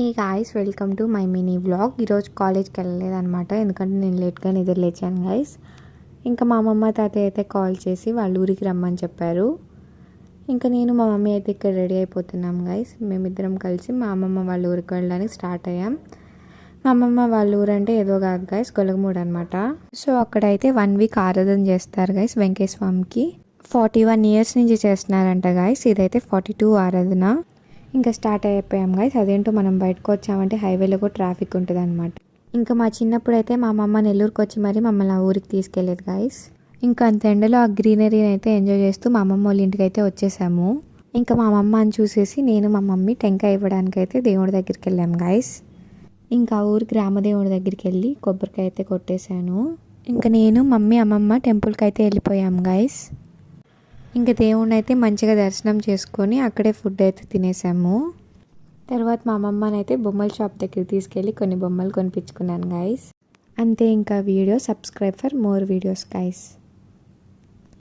Hey guys welcome to my mini vlog ఈరోజు కాలేజ్కి వెళ్ళలేదనమాట ఎందుకంటే నేను లేట్గా నిద్ర లేచాను గాయస్ ఇంకా మా అమ్మమ్మ తాతయ్య అయితే కాల్ చేసి వాళ్ళ ఊరికి రమ్మని చెప్పారు. ఇంకా నేను మా మమ్మీ అయితే ఇక్కడ రెడీ అయిపోతున్నాం గాయస్ మేమిద్దరం కలిసి మా అమ్మమ్మ వాళ్ళ ఊరికి వెళ్ళడానికి స్టార్ట్ అయ్యాం. మా అమ్మమ్మ వాళ్ళ ఊరు అంటే ఏదో కాదు గైస్ గొలగమూడు అనమాట సో అక్కడైతే వన్ వీక్ ఆరాధన చేస్తారు గాయస్ వెంకటేశ్వరంకి ఫార్టీ వన్ ఇయర్స్ నుంచి చేస్తున్నారంట గైస్ ఇదైతే ఫార్టీ టూ ఆరాధన. ఇంకా స్టార్ట్ అయిపోయాం గైస్ అదేంటో మనం బయటకు వచ్చామంటే హైవేలో కూడా ట్రాఫిక్ ఉంటుంది అనమాట ఇంకా మా చిన్నప్పుడు అయితే మా అమ్మమ్మ నెల్లూరుకి వచ్చి మరీ మమ్మల్ని ఆ ఊరికి తీసుకెళ్ళేది గైస్ ఇంకా అంత ఎండలో ఆ గ్రీనరీని అయితే ఎంజాయ్ చేస్తూ మా అమ్మమ్మ వాళ్ళ ఇంటికి అయితే వచ్చేసాము. ఇంకా మా అమ్మమ్మని చూసేసి నేను మా మమ్మీ టెంకాయ ఇవ్వడానికి అయితే దేవుడి దగ్గరికి వెళ్ళాము గైస్ ఇంకా ఆ ఊరికి రామదేవుడి దగ్గరికి వెళ్ళి కొబ్బరికాయ అయితే కొట్టేశాను. ఇంకా నేను మమ్మీ అమ్మమ్మ టెంపుల్కి అయితే వెళ్ళిపోయాం గైస్ ఇంకా దేవుణ్ణి అయితే మంచిగా దర్శనం చేసుకొని అక్కడే ఫుడ్ అయితే తినేసాము. తర్వాత మా అమ్మమ్మని అయితే బొమ్మల షాప్ దగ్గర తీసుకెళ్ళి కొన్ని బొమ్మలు కొనిపించుకున్నాను గైస్ అంతే ఇంకా video. Subscribe for more videos guys